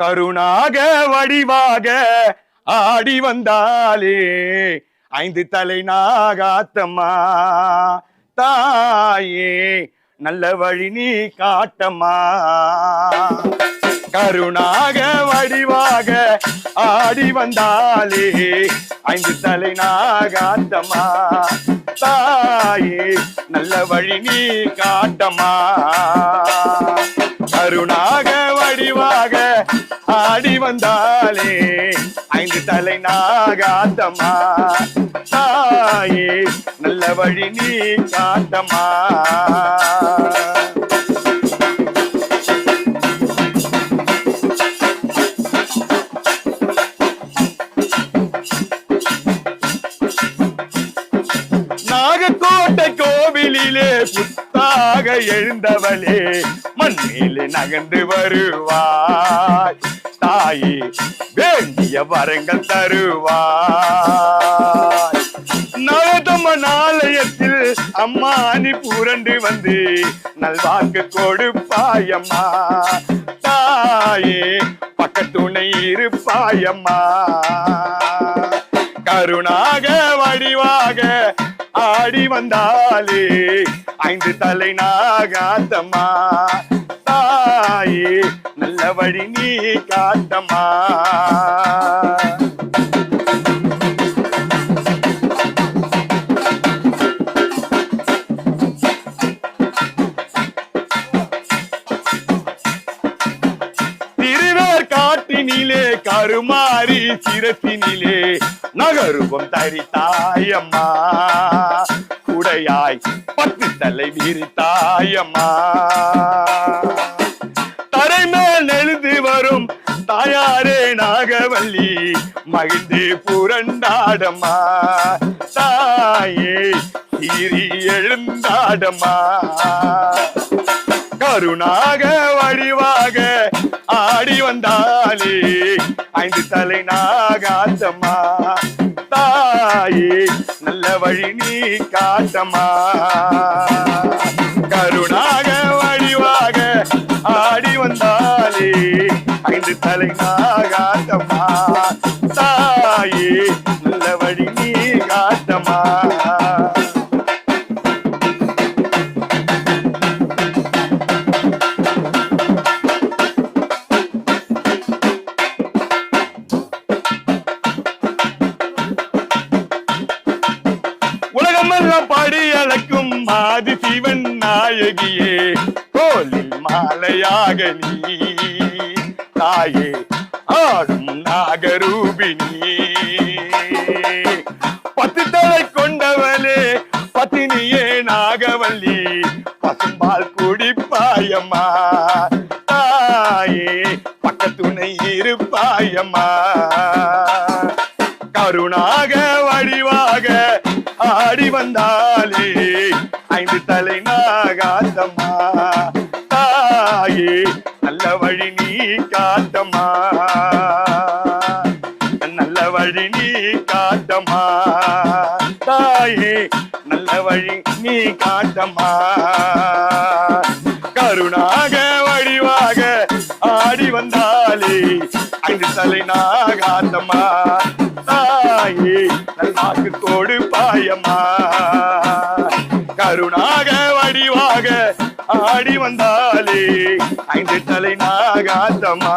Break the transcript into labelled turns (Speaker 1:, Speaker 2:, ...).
Speaker 1: கருணாக வடிவாக ஆடி வந்தாலே ஐந்து தலை நாகாத்தம்மா. தாயே நல்ல வழி நீ காட்டம்மா. கருணாக வடிவாக ஆடி வந்தாலே ஐந்து தலை நாகாத்தம்மா. தாயே நல்ல வழி நீ காட்டம்மா. கருணாக வடிவாக ஆடி வந்தாலே ஐந்து தலை நாகாத்தம்மா தாயே நல்ல வழி நீ காத்தம்மா. நாகக்கோட்டை கோவிலிலே புத்தாக எழுந்தவளே மண்ணிலே நகர்ந்து வருவா தாயே வேண்டிய வரங்கள் தருவாய். நவதம நாலயத்தில் அம்மா நீ புரண்டு வந்து நல்வாக்கு கொடுப்பாயம்மா. தாயே பக்கத்துணை இருப்பாயம்மா. கருணாக வடிவாக ஆடி வந்தாலே ஐந்து தலை நாகாத்தம்மா. தாயே நல்ல வழி நீ காட்டமா? காட்டினிலே கருமாறி சிரத்தினிலே நகருவம் தரித்தாயம்மா குடையாய் பத்து தலை விரித்தாயம்மா மகிழ்ந்து புரண்டாடமா தாயே சீறி எழுந்தாடமா கருணாக வடிவாக ஆடி வந்தாலே ஐந்து தலை நாகாத்தம்மா. தாயே நல்ல வழி நீ காட்டமா கருணாக வடிவாக ஆடி வந்தாலே ஐந்து தலை நாகாத்தம்மா. பாடி அழைக்கும் ஆதி சிவன் நாயகியே. கோலி மாலையாக நீ தாயே ஆடும் நாகரூபிணி பத்து தலை கொண்டவளே பத்தினியே நாகவல்லி பசும்பால் குடிப்பாயம்மா. தாயே பக்கத்துணை இருப்பாயம்மா. கருணாக வடிவாக ஆடி வந்தாலே ஐந்து தலை நாகாத்தம்மா தாயே நல்ல வழி நீ காத்தம்மா. நல்ல வழி நீ காத்தம்மா. தாயே நல்ல வழி நீ காட்டம்மா கருணாக வடிவாக ஆடி வந்தாலே ஐந்து தலை நாகாத்தம்மா கொடுப்பாயம்மா கருணாக வடிவாக ஆடி வந்தாலே ஐந்து தலை நாகாத்தம்மா.